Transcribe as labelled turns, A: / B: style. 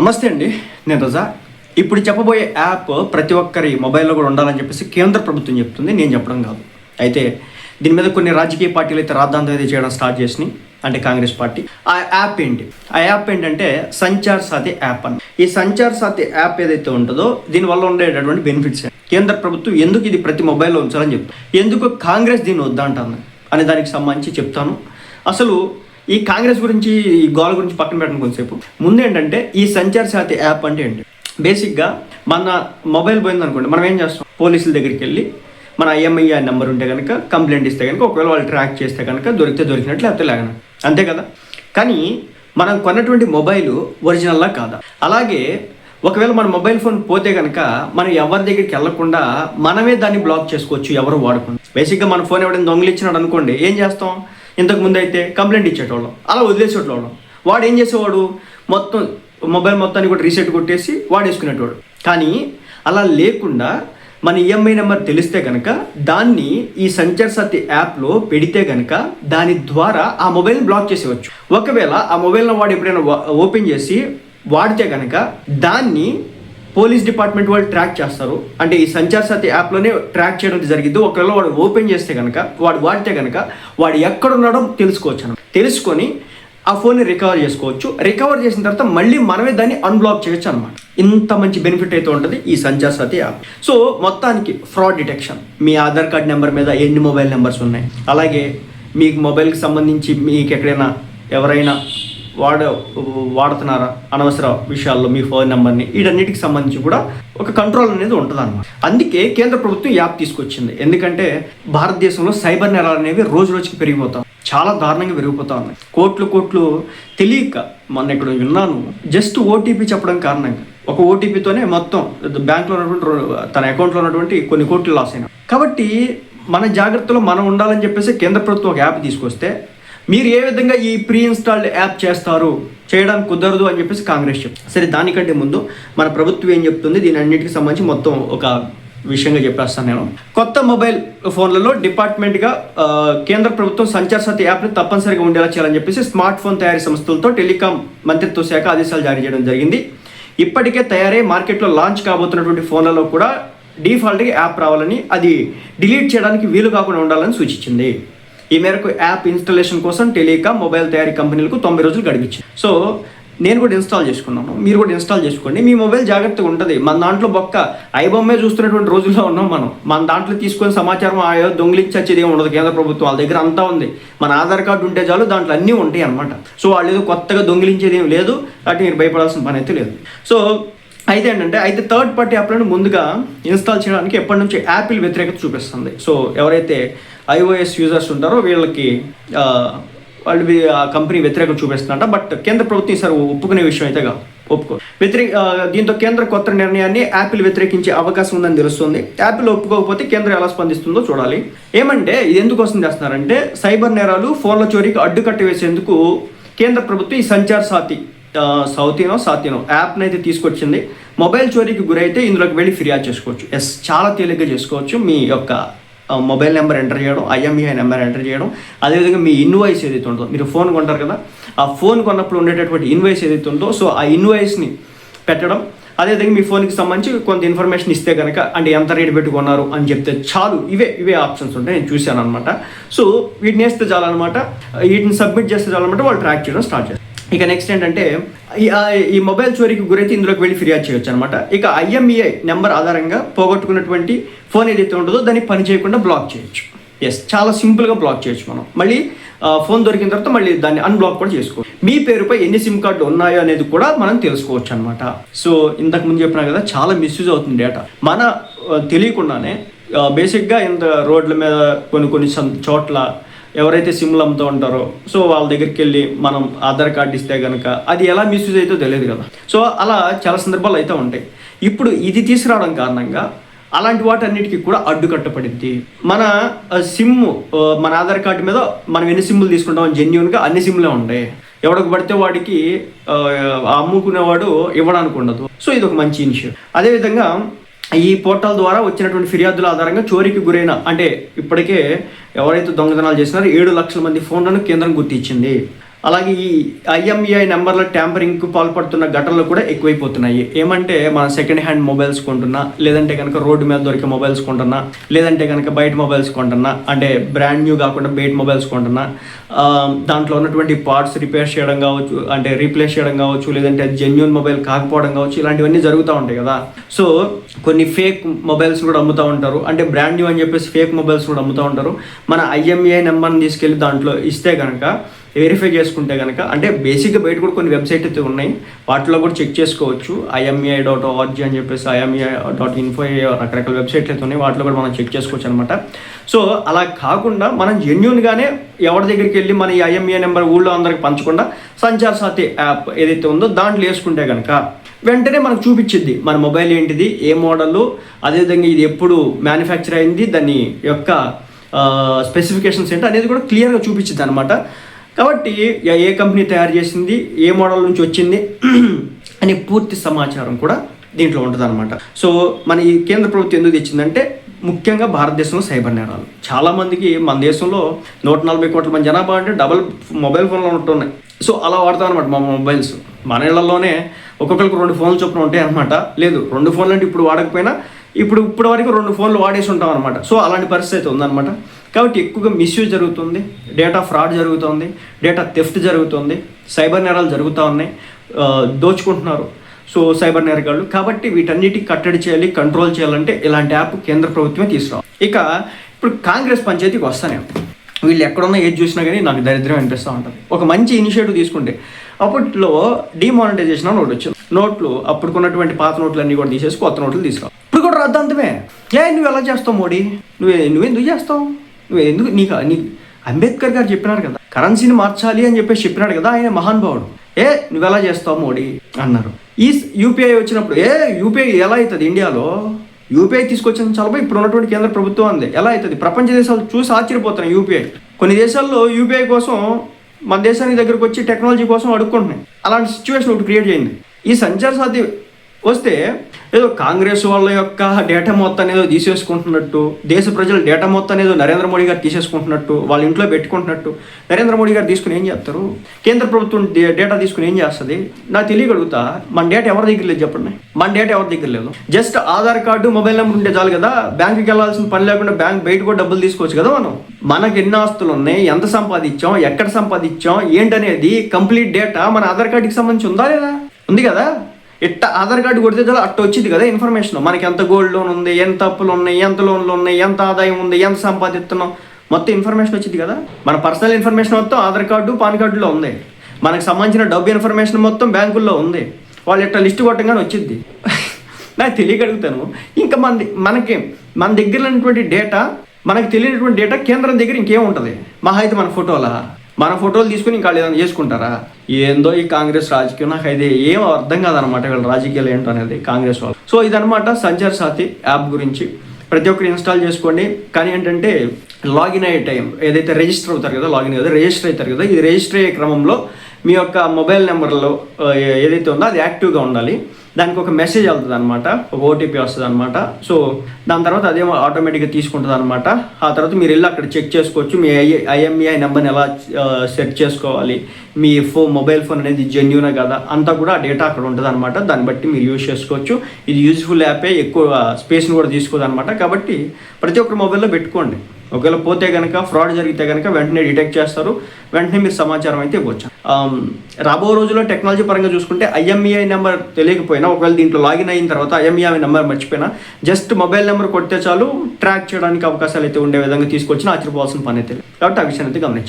A: నమస్తే అండి నేను రజా. ఇప్పుడు చెప్పబోయే యాప్ ప్రతి ఒక్కరి మొబైల్లో కూడా ఉండాలని చెప్పేసి కేంద్ర ప్రభుత్వం చెప్తుంది నేను చెప్పడం కాదు. అయితే దీని మీద కొన్ని రాజకీయ పార్టీలు అయితే రాద్ధాంతం అయితే చేయడం స్టార్ట్ చేసినాయి అంటే కాంగ్రెస్ పార్టీ. ఆ యాప్ ఏంటి? ఆ యాప్ ఏంటంటే సంచార్ సాథి యాప్ అని. ఈ సంచార్ సాథి యాప్ ఏదైతే ఉంటుందో దీనివల్ల ఉండేటటువంటి బెనిఫిట్స్ కేంద్ర ప్రభుత్వం ఎందుకు ఇది ప్రతి మొబైల్లో ఉంచాలని చెప్తాను ఎందుకు కాంగ్రెస్ దీన్ని వద్దంటుంది? అనే దానికి సంబంధించి చెప్తాను. అసలు ఈ కాంగ్రెస్ గురించి ఈ గోల గురించి పక్కన పెట్టడం కొంతసేపు. ముందు ఏంటంటే ఈ సంచార్ సాతి యాప్ అంటే ఏంటి? బేసిక్గా మన మొబైల్ పోయింది అనుకోండి మనం ఏం చేస్తాం? పోలీసుల దగ్గరికి వెళ్ళి మన ఐఎంఐఆర్ నెంబర్ ఉంటే కనుక కంప్లైంట్ ఇస్తే కనుక ఒకవేళ వాళ్ళు ట్రాక్ చేస్తే కనుక దొరికితే దొరికినట్లు లేకపోతే లేగన అంతే కదా? కానీ మనం కొన్నటువంటి మొబైల్ ఒరిజినల్లా కాదా? అలాగే ఒకవేళ మన మొబైల్ ఫోన్ పోతే కనుక మనం ఎవరి దగ్గరికి వెళ్ళకుండా మనమే దాన్ని బ్లాక్ చేసుకోవచ్చు ఎవరు వాడకుండా. బేసిక్గా మన ఫోన్ ఎవరిని దొంగలు ఇచ్చినాడు అనుకోండి ఏం చేస్తాం? ఇంతకు ముందు అయితే కంప్లైంట్ ఇచ్చేటోళ్ళం అలా వదిలేసేటోళ్ళం. వాడు ఏం చేసేవాడు? మొత్తం మొబైల్ మొత్తాన్ని కూడా రీసెట్ కొట్టేసి వాడేసుకునేటోడు. కానీ అలా లేకుండా మన ఈఎంఐ నెంబర్ తెలిస్తే కనుక దాన్ని ఈ సంచార్ సతి యాప్లో పెడితే కనుక దాని ద్వారా ఆ మొబైల్ని బ్లాక్ చేసేవచ్చు. ఒకవేళ ఆ మొబైల్ని వాడు ఎప్పుడైనా వా- ఓపెన్ చేసి వాడితే కనుక దాన్ని పోలీస్ డిపార్ట్మెంట్ వాళ్ళు ట్రాక్ చేస్తారు. అంటే ఈ సంచార్ సతి యాప్లోనే ట్రాక్ చేయడం జరిగింది. ఒకవేళ వాడు ఓపెన్ చేస్తే కనుక వాడు వాడితే కనుక వాడు ఎక్కడున్నాడో తెలుసుకోవచ్చు అని తెలుసుకొని ఆ ఫోన్ని రికవర్ చేసుకోవచ్చు. రికవర్ చేసిన తర్వాత మళ్ళీ మనమే దాన్ని అన్బ్లాక్ చేయొచ్చు అనమాట ఇంత మంచి బెనిఫిట్ అయితే ఉంటుంది ఈ సంచార్ సతి యాప్. సో మొత్తానికి ఫ్రాడ్ డిటెక్షన్ మీ ఆధార్ కార్డ్ నెంబర్ మీద ఎన్ని మొబైల్ నెంబర్స్ ఉన్నాయి? అలాగే మీకు మొబైల్కి సంబంధించి మీకు ఎక్కడైనా ఎవరైనా వాడ వాడుతున్నారా? అనవసర విషయాల్లో మీ ఫోన్ నెంబర్ని. వీటన్నిటికి సంబంధించి కూడా ఒక కంట్రోల్ అనేది ఉంటుంది అనమాట అందుకే కేంద్ర ప్రభుత్వం యాప్ తీసుకొచ్చింది. ఎందుకంటే భారతదేశంలో సైబర్ నేరాలు అనేవి రోజు రోజుకి పెరిగిపోతాం. చాలా దారుణంగా పెరిగిపోతా ఉన్నాయి. కోట్లు కోట్లు తెలియక మొన్న ఇక్కడ విన్నాను. జస్ట్ ఓటీపీ చెప్పడం కారణంగా. ఒక ఓటీపీతోనే మొత్తం బ్యాంక్లో ఉన్నటువంటి తన అకౌంట్లో ఉన్నటువంటి కొన్ని కోట్లు లాస్ అయినా కాబట్టి మన జాగ్రత్తలో మనం ఉండాలని చెప్పేసి కేంద్ర ప్రభుత్వం ఒక యాప్ తీసుకొస్తే మీరు ఏ విధంగా ఈ ప్రీ ఇన్స్టాల్డ్ యాప్ చేస్తారు? చేయడానికి కుదరదు అని చెప్పేసి కాంగ్రెస్ చెప్తుంది. సరే దానికంటే ముందు మన ప్రభుత్వం ఏం చెప్తుంది? దీని అన్నిటికి సంబంధించి మొత్తం ఒక విషయంగా చెప్పేస్తాను నేను. కొత్త మొబైల్ ఫోన్లలో డిపార్ట్మెంట్గా కేంద్ర ప్రభుత్వం సంచార్ సతి యాప్ని తప్పనిసరిగా ఉండేలా చేయాలని చెప్పేసి స్మార్ట్ ఫోన్ తయారీ సంస్థలతో టెలికాం మంత్రిత్వ శాఖ ఆదేశాలు జారీ చేయడం జరిగింది. ఇప్పటికే తయారై మార్కెట్లో లాంచ్ కాబోతున్నటువంటి ఫోన్లలో కూడా డిఫాల్ట్గా యాప్ రావాలని అది డిలీట్ చేయడానికి వీలు కాకుండా ఉండాలని సూచించింది. ఈ మేరకు యాప్ ఇన్స్టాలేషన్ కోసం టెలికాం మొబైల్ తయారీ కంపెనీలకు తొంభై రోజులు గడిపించింది. సో నేను కూడా ఇన్స్టాల్ చేసుకున్నాను మీరు కూడా ఇన్స్టాల్ చేసుకోండి. మీ మొబైల్ జాగ్రత్తగా ఉంటుంది. మన దాంట్లో బొక్క ఐబొమ్మే చూస్తున్నటువంటి రోజుల్లో ఉన్నాం మనం. మన దాంట్లో తీసుకొని సమాచారం ఆయో దొంగిలించి వచ్చేది ఏమి ఉండదు కేంద్ర ప్రభుత్వం. వాళ్ళ దగ్గర అంతా ఉంది. మన ఆధార్ కార్డు ఉంటే చాలు దాంట్లో అన్నీ ఉంటాయి అనమాట సో వాళ్ళు ఏదో కొత్తగా దొంగిలించేది ఏం లేదు. కాబట్టి మీరు భయపడాల్సిన పని అయితే లేదు. సో అయితే ఏంటంటే అయితే థర్డ్ పార్టీ యాప్లను ముందుగా ఇన్స్టాల్ చేయడానికి ఎప్పటి నుంచి యాపిల్ వ్యతిరేకత చూపిస్తుంది. సో ఎవరైతే ఐఓఎస్ యూజర్స్ ఉంటారో వీళ్ళకి వాళ్ళు ఆ కంపెనీ వ్యతిరేకం చూపిస్తుందంట. బట్ కేంద్ర ప్రభుత్వం ఈసారి ఒప్పుకునే విషయం అయితే కాదు. ఒప్పుకో వ్యతిరేక దీంతో కేంద్ర కొత్త నిర్ణయాన్ని యాపిల్ వ్యతిరేకించే అవకాశం ఉందని తెలుస్తుంది. యాపిల్ ఒప్పుకోకపోతే కేంద్రం ఎలా స్పందిస్తుందో చూడాలి. ఏమంటే ఇది ఎందుకు వస్తుంది చేస్తున్నారంటే సైబర్ నేరాలు ఫోన్ల చోరీకి అడ్డుకట్ట వేసేందుకు కేంద్ర ప్రభుత్వం ఈ సంచార్ సాతి సౌతీనో సాతీనో యాప్ని అయితే తీసుకొచ్చింది. మొబైల్ చోరీకి గురైతే ఇందులోకి వెళ్ళి ఫిర్యాదు చేసుకోవచ్చు. ఎస్ చాలా తేలిగ్గా చేసుకోవచ్చు మీ యొక్క మొబైల్ నెంబర్ ఎంటర్ చేయడం ఐఎంఈఐ నెంబర్ ఎంటర్ చేయడం. అదేవిధంగా మీ ఇన్వాయిస్ ఏదైతే ఉందో మీరు ఫోన్ కొంటారు కదా ఆ ఫోన్ కొన్నప్పుడు ఉండేటటువంటి ఇన్వాయిస్ ఏదైతే ఉందో సో ఆ ఇన్వాయిస్ని పెట్టడం. అదేవిధంగా మీ ఫోన్కి సంబంధించి కొంత ఇన్ఫర్మేషన్ ఇస్తే కనుక అంటే ఎంత రేటు పెట్టుకున్నారు అని చెప్తే చాలు. ఇవే ఇవే ఆప్షన్స్ ఉంటాయి. నేను చూశాను అనమాట సో వీటిని వేస్తే చాలన్నమాట వీటిని సబ్మిట్ చేస్తే చాలన్నమాట వాళ్ళు ట్రాక్ చేయడం స్టార్ట్ చేస్తారు. ఇక నెక్స్ట్ ఏంటంటే ఈ- ఆ, ఈ మొబైల్ చోరీకి గురైతే ఇందులోకి వెళ్ళి ఫిర్యాదు చేయొచ్చు అనమాట ఇక ఐఎంఈఐ నెంబర్ ఆధారంగా పోగొట్టుకున్నటువంటి ఫోన్ ఏదైతే ఉంటుందో దాన్ని పని చేయకుండా బ్లాక్ చేయొచ్చు. ఎస్ చాలా సింపుల్గా బ్లాక్ చేయొచ్చు మనం. మళ్ళీ ఫోన్ దొరికిన తర్వాత మళ్ళీ దాన్ని అన్బ్లాక్ కూడా చేసుకోవచ్చు. మీ పేరుపై ఎన్ని సిమ్ కార్డులు ఉన్నాయో అనేది కూడా మనం తెలుసుకోవచ్చు అనమాట సో ఇంతకు ముందు చెప్పినా కదా చాలా మిస్యూజ్ అవుతుంది డేటా మన తెలియకుండానే బేసిక్గా ఇంత రోడ్ల మీద కొన్ని కొన్ని చోట్ల ఎవరైతే సిమ్లు అమ్ముతూ ఉంటారో సో వాళ్ళ దగ్గరికి వెళ్ళి మనం ఆధార్ కార్డు ఇస్తే కనుక అది ఎలా మిస్యూజ్ అయితే తెలియదు కదా. సో అలా చాలా సందర్భాలు అయితే ఉంటాయి. ఇప్పుడు ఇది తీసుకురావడం కారణంగా అలాంటి వాటన్నిటికీ కూడా అడ్డుకట్టపడింది మన సిమ్ మన ఆధార్ కార్డు మీద మనం ఎన్ని సిమ్లు తీసుకుంటాం జెన్యున్గా అన్ని సిమ్లే ఉంటాయి. ఎవడికి పడితే వాడికి అమ్ముకునేవాడు ఇవ్వడానికి ఉండదు. సో ఇది ఒక మంచి ఇనిషియేటివ్. అదేవిధంగా ఈ పోర్టల్ ద్వారా వచ్చినటువంటి ఫిర్యాదుల ఆధారంగా చోరీకి గురైన అంటే ఇప్పటికే ఎవరైతే దొంగతనాలు చేసినారో ఏడు లక్షల మంది ఫోన్లను కేంద్రం గుర్తించింది. అలాగే ఈ ఐఎంఈఐ నెంబర్ల ట్యాంపరింగ్కు పాల్పడుతున్న ఘటనలు కూడా ఎక్కువైపోతున్నాయి. ఏమంటే మన సెకండ్ హ్యాండ్ మొబైల్స్ కొంటున్నా లేదంటే కనుక రోడ్డు మీద దొరికే మొబైల్స్ కొంటున్నా లేదంటే కనుక బయట మొబైల్స్ కొంటున్నా అంటే బ్రాండ్ న్యూ కాకుండా బయట మొబైల్స్ కొంటున్నా దాంట్లో ఉన్నటువంటి పార్ట్స్ రిపేర్ చేయడం కావచ్చు అంటే రీప్లేస్ చేయడం కావచ్చు లేదంటే జెన్యున్ మొబైల్ కాకపోవడం కావచ్చు ఇలాంటివన్నీ జరుగుతూ ఉంటాయి కదా. సో కొన్ని ఫేక్ మొబైల్స్ కూడా అమ్ముతూ ఉంటారు. అంటే బ్రాండ్ న్యూ అని చెప్పేసి ఫేక్ మొబైల్స్ కూడా అమ్ముతూ ఉంటారు. మన ఐఎంఈఐ నెంబర్ని తీసుకెళ్ళి దాంట్లో ఇస్తే కనుక వెరిఫై చేసుకుంటే కనుక అంటే బేసిక్గా బయట కూడా కొన్ని వెబ్సైట్ అయితే ఉన్నాయి. వాటిలో కూడా చెక్ చేసుకోవచ్చు. ఐఎంఏ డాట్ ఆర్జీ అని చెప్పేసి ఐఎంఏ డాట్ ఇన్ఫో రకరకాల వెబ్సైట్లు అయితే ఉన్నాయి. వాటిలో కూడా మనం చెక్ చేసుకోవచ్చు అనమాట సో అలా కాకుండా మనం జెన్యున్గానే ఎవరి దగ్గరికి వెళ్ళి మన ఈ ఐఎంఏ నెంబర్ ఊళ్ళో అందరికి పంచకుండా సంచార్ సాతి యాప్ ఏదైతే ఉందో దాంట్లో వేసుకుంటే కనుక వెంటనే మనకు చూపించింది మన మొబైల్ ఏంటిది ఏ మోడలు అదేవిధంగా ఇది ఎప్పుడు మ్యానుఫ్యాక్చర్ అయింది దాని యొక్క స్పెసిఫికేషన్స్ ఏంటి అనేది కూడా క్లియర్గా చూపించింది అనమాట కాబట్టి ఏ- కంపెనీ తయారు చేసింది ఏ మోడల్ నుంచి వచ్చింది అనే పూర్తి సమాచారం కూడా దీంట్లో ఉంటుందన్నమాట. సో మన ఈ కేంద్ర ప్రభుత్వం ఎందుకు తెచ్చిందంటే ముఖ్యంగా భారతదేశంలో సైబర్ నేరాలు. చాలా మందికి మన దేశంలో నూట నలభై కోట్ల మంది జనాభా అంటే డబల్ మొబైల్ ఫోన్లు ఉంటున్నాయి సో అలా వాడతాం అనమాట మా మొబైల్స్. మన ఇళ్ళలోనే ఒక్కొక్కరికి రెండు ఫోన్లు చొప్పున ఉంటాయి అనమాట లేదు రెండు ఫోన్లు అంటే ఇప్పుడు వాడకపోయినా ఇప్పుడు ఇప్పటి వరకు రెండు ఫోన్లు వాడేసి ఉంటాం అనమాట సో అలాంటి పరిస్థితి అయితే ఉందన్నమాట. కాబట్టి ఎక్కువగా మిస్యూజ్ జరుగుతుంది డేటా ఫ్రాడ్ జరుగుతుంది డేటా థెఫ్ట్ జరుగుతుంది సైబర్ నేరాలు జరుగుతూ ఉన్నాయి దోచుకుంటున్నారు. సో సైబర్ నేరగాళ్ళు. కాబట్టి వీటన్నిటికి కట్టడి చేయాలి కంట్రోల్ చేయాలంటే ఇలాంటి యాప్ కేంద్ర ప్రభుత్వమే తీసుకురావాలి. ఇక ఇప్పుడు కాంగ్రెస్ పంచాయతీకి వస్తానే. వీళ్ళు ఎక్కడున్నా ఏది చూసినా కానీ నాకు దరిద్రం అనిపిస్తూ ఉంటుంది. ఒక మంచి ఇనిషియేటివ్ తీసుకుంటే అప్పట్లో డిమానిటైజేషన్ అని ఒకటి వచ్చింది. నోట్లు అప్పుడుకున్నటువంటి పాత నోట్లు అన్నీ కూడా తీసేసి కొత్త నోట్లు తీసుకురావు ఇప్పుడు కూడా రద్దంతమే ఏ నువ్వు ఎలా చేస్తావు మోడీ? నువ్వే నువ్వెందుకు చేస్తావు? నువ్వు ఎందుకు నీకు నీ అంబేద్కర్ గారు చెప్పినారు కదా కరెన్సీని మార్చాలి అని చెప్పేసి చెప్పినాడు కదా ఆయన మహానుభావుడు. ఏ నువ్వు ఎలా చేస్తావు మోడీ? అన్నారు. ఈ యూపీఐ వచ్చినప్పుడు ఏ యూపీఐ ఎలా అవుతుంది ఇండియాలో? యూపీఐ తీసుకొచ్చిన చాలా ఇప్పుడు ఉన్నటువంటి కేంద్ర ప్రభుత్వం అంది. ఎలా అవుతుంది? ప్రపంచ దేశాలు చూసి ఆశ్చర్యపోతున్నాయి యూపీఐ. కొన్ని దేశాల్లో యూపీఐ కోసం మన దేశానికి దగ్గరకు వచ్చి టెక్నాలజీ కోసం అడుక్కుంటున్నాయి. అలాంటి సిచ్యువేషన్ ఒకటి క్రియేట్ చేయండి. ఈ సంచార సాధ్య వస్తే ఏదో కాంగ్రెస్ వాళ్ళ యొక్క డేటా మొత్తాన్ని ఏదో తీసేసుకుంటున్నట్టు దేశ ప్రజల డేటా మొత్తాన్ని ఏదో నరేంద్ర మోడీ గారు తీసేసుకుంటున్నట్టు వాళ్ళ ఇంట్లో పెట్టుకుంటున్నట్టు నరేంద్ర మోడీ గారు తీసుకుని ఏం చేస్తారు? కేంద్ర ప్రభుత్వం డేటా తీసుకుని ఏం చేస్తుంది? నాకు తెలియగలుగుతా మన డేటా ఎవరి దగ్గర లేదు చెప్పండి. మన డేటా ఎవరి దగ్గర లేదు? Just Aadhaar card mobile number ఉంటే చాలు కదా బ్యాంకుకి వెళ్ళాల్సిన పని లేకుండా బ్యాంక్ బయట కూడా డబ్బులు తీసుకోవచ్చు కదా మనం? మనకి ఎన్ని ఆస్తులు ఉన్నాయి ఎంత సంపాదించాం ఎక్కడ సంపాదించాం ఏంటనేది కంప్లీట్ డేటా మన ఆధార్ కార్డుకి సంబంధించి ఉందా లేదా? ఉంది కదా? ఇట్ట ఆధార్ కార్డు కొడితే చాలా అట్ట వచ్చింది కదా ఇన్ఫర్మేషన్ మనకి ఎంత గోల్డ్ లోన్ ఉంది ఎంత అప్పులు ఉన్నాయి ఎంత లోన్లు ఉన్నాయి ఎంత ఆదాయం ఉంది ఎంత సంపాదిస్తున్నాం. మొత్తం ఇన్ఫర్మేషన్ వచ్చింది కదా. మన పర్సనల్ ఇన్ఫర్మేషన్ మొత్తం ఆధార్ కార్డు పాన్ కార్డులో ఉంది. మనకు సంబంధించిన డబ్బు ఇన్ఫర్మేషన్ మొత్తం బ్యాంకుల్లో ఉంది. వాళ్ళు ఇట్లా లిస్ట్ కొట్టంగానే వచ్చింది. నాకు తెలియగలుగుతాను ఇంకా మన మనకి మన దగ్గర ఉన్నటువంటి డేటా మనకు తెలియనటువంటి డేటా కేంద్రం దగ్గర ఇంకేం ఉంటుంది మహా అయితే మన ఫోటోలా మన ఫోటోలు తీసుకుని ఇంకా ఏదైనా చేసుకుంటారా? ఏందో ఈ కాంగ్రెస్ రాజకీయం నాకు అయితే ఏం అర్థం కాదనమాట వీళ్ళ రాజకీయాలు ఏంటో అనేది కాంగ్రెస్ వాళ్ళు. సో ఇదనమాట సంచార్ సాతి యాప్ గురించి. ప్రతి ఒక్కరు ఇన్స్టాల్ చేసుకోండి. కానీ ఏంటంటే లాగిన్ అయ్యే టైం ఏదైతే రిజిస్టర్ అవుతారు కదా లాగిన్ కదా రిజిస్టర్ అవుతారు కదా ఇది రిజిస్టర్ అయ్యే క్రమంలో మీ యొక్క మొబైల్ నెంబర్లో ఏదైతే ఉందో అది యాక్టివ్గా ఉండాలి. దానికి ఒక మెసేజ్ వెళ్తుంది అనమాట ఒక ఓటీపీ వస్తుంది అనమాట సో దాని తర్వాత అదే ఆటోమేటిక్గా తీసుకుంటుంది అనమాట ఆ తర్వాత మీరు వెళ్ళి అక్కడ చెక్ చేసుకోవచ్చు. మీ ఐ ఐఎంఈఐ నెంబర్ని ఎలా సెట్ చేసుకోవాలి. మీ ఫో మొబైల్ ఫోన్ అనేది జెన్యునే కదా? అంతా కూడా ఆ డేటా అక్కడ ఉంటుంది అనమాట దాన్ని బట్టి మీరు యూజ్ చేసుకోవచ్చు. ఇది యూజ్ఫుల్ యాపే ఎక్కువ స్పేస్ని కూడా తీసుకోదు అనమాట కాబట్టి ప్రతి ఒక్కరి మొబైల్లో పెట్టుకోండి. ఒకవేళ పోతే కనుక ఫ్రాడ్ జరిగితే కనుక వెంటనే డిటెక్ట్ చేస్తారు. వెంటనే మీరు సమాచారం అయితే ఇవ్వచ్చు. రాబో రోజుల్లో టెక్నాలజీ పరంగా చూసుకుంటే ఐఎంఈఐ నెంబర్ తెలియకపోయినా ఒకవేళ దీంట్లో లాగిన్ అయిన తర్వాత ఐఎంఈఐ నెంబర్ మర్చిపోయినా జస్ట్ మొబైల్ నెంబర్ కొడితే చాలు ట్రాక్ చేయడానికి అవకాశాలు అయితే ఉండే విధంగా తీసుకొచ్చిన ఆశ్చర్యపోవాల్సిన పని అయితే కాబట్టి ఆ విషయాన్ని అయితే గమనించండి.